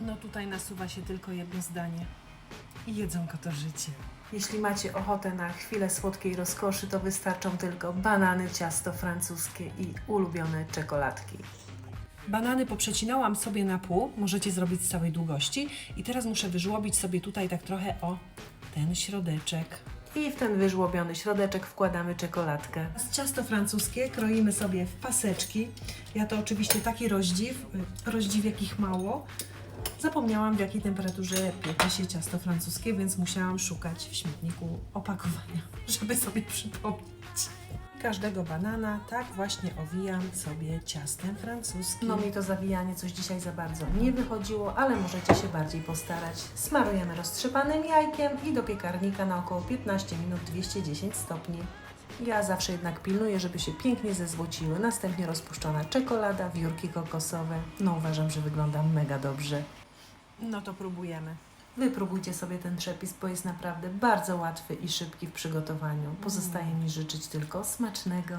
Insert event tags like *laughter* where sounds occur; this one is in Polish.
No tutaj nasuwa się tylko jedno zdanie. Jedzonko to życie. Jeśli macie ochotę na chwilę słodkiej rozkoszy, to wystarczą tylko banany, ciasto francuskie i ulubione czekoladki. Banany poprzecinałam sobie na pół, możecie zrobić z całej długości. I teraz muszę wyżłobić sobie tutaj tak trochę o ten środeczek. I w ten wyżłobiony środeczek wkładamy czekoladkę. Ciasto francuskie kroimy sobie w paseczki. Ja to oczywiście taki rozdziw, rozdziw jakich mało. Zapomniałam w jakiej temperaturze piecze się ciasto francuskie, więc musiałam szukać w śmietniku opakowania, *laughs* żeby sobie przypomnieć. Każdego banana tak właśnie owijam sobie ciastem francuskim. No mi to zawijanie coś dzisiaj za bardzo nie wychodziło, ale możecie się bardziej postarać. Smarujemy roztrzepanym jajkiem i do piekarnika na około 15 minut 210 stopni. Ja zawsze jednak pilnuję, żeby się pięknie zezłociły. Następnie rozpuszczona czekolada, wiórki kokosowe. No uważam, że wygląda mega dobrze. No to próbujemy. Wypróbujcie sobie ten przepis, bo jest naprawdę bardzo łatwy i szybki w przygotowaniu. Pozostaje mi życzyć tylko smacznego.